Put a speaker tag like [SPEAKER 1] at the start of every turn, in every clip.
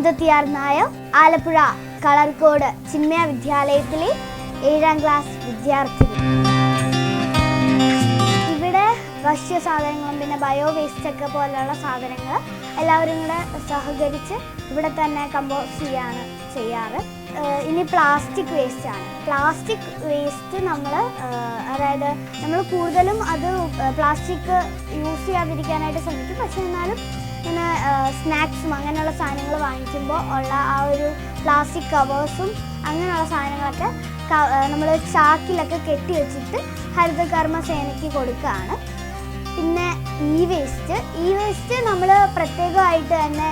[SPEAKER 1] R Nair Alappuzha Kalarcode Chinmaya വിദ്യാലയത്തിലെ ഏഴാം class വിദ്യാർത്ഥി ഇവിടെ ഭക്ഷ്യ സാധനങ്ങളും പിന്നെ ബയോ വേസ്റ്റ് ഒക്കെ പോലെയുള്ള സാധനങ്ങൾ എല്ലാവരും കൂടെ സഹകരിച്ച് ഇവിടെ തന്നെ കമ്പോസ്റ്റ് ചെയ്യാണ് ചെയ്യാറ്. ഇനി പ്ലാസ്റ്റിക് വേസ്റ്റ് ആണ്. പ്ലാസ്റ്റിക് വേസ്റ്റ് നമ്മൾ അതായത് നമ്മൾ കൂടുതലും അത് പ്ലാസ്റ്റിക് യൂസ് ചെയ്യാതിരിക്കാനായിട്ട് ശ്രമിക്കും. പക്ഷെ എന്നാലും ഇങ്ങനെ സ്നാക്സും അങ്ങനെയുള്ള സാധനങ്ങൾ വാങ്ങിക്കുമ്പോൾ ഉള്ള ആ ഒരു പ്ലാസ്റ്റിക് കവേഴ്സും അങ്ങനെയുള്ള സാധനങ്ങളൊക്കെ നമ്മൾ ചാക്കിലൊക്കെ കെട്ടി വെച്ചിട്ട് ഹരിതകർമ്മ സേനയ്ക്ക് കൊടുക്കുകയാണ്. പിന്നെ ഈ വേസ്റ്റ് ഈ വേസ്റ്റ് നമ്മൾ പ്രത്യേകമായിട്ട് തന്നെ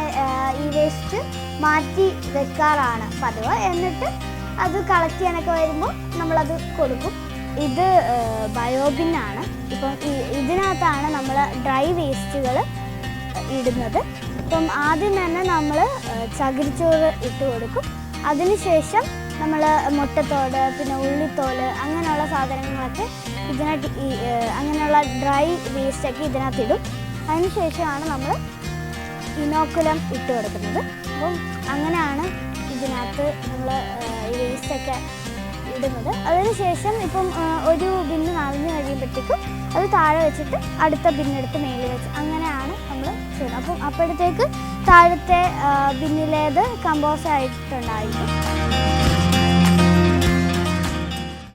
[SPEAKER 1] ഈ വേസ്റ്റ് മാറ്റി വെക്കാറാണ് പതിവ്. എന്നിട്ട് അത് കളക്ട് ചെയ്യാനൊക്കെ വരുമ്പോൾ നമ്മളത് കൊടുക്കും. ഇത് ബയോബിന്നാണ് ഇപ്പം ഈ- ഇതിനകത്താണ് നമ്മൾ ഡ്രൈ വേസ്റ്റുകൾ ഇടുന്നത്. ഇപ്പം ആദ്യം തന്നെ നമ്മൾ ചകിരിച്ചോറ് ഇട്ട് കൊടുക്കും. അതിനുശേഷം നമ്മൾ മുട്ടത്തോട് പിന്നെ ഉള്ളിത്തോൽ അങ്ങനെയുള്ള സാധനങ്ങളൊക്കെ ഇതിനകത്ത് അങ്ങനെയുള്ള ഡ്രൈ വേസ്റ്റൊക്കെ ഇതിനകത്ത് ഇടും അതിനുശേഷമാണ് നമ്മൾ ഇനോക്കുലം ഇട്ട് കൊടുക്കുന്നത്. അപ്പം അങ്ങനെയാണ് ഇതിനകത്ത് നമ്മൾ വേസ്റ്റൊക്കെ ഇടുന്നത്. അതിനുശേഷം ഇപ്പം ഒരു ബിന്ന് നനഞ്ഞു കഴിയുമ്പോഴത്തേക്കും അത് താഴെ വെച്ചിട്ട് അടുത്ത ബിന്നെടുത്ത് മേലിൽ വെച്ച് അങ്ങനെയാണ് അപ്പം അപ്പോഴത്തേക്ക് താഴത്തെ ബിന്നിലേത് കമ്പോസ്റ്റ് ആയിട്ടുണ്ടായിരിക്കും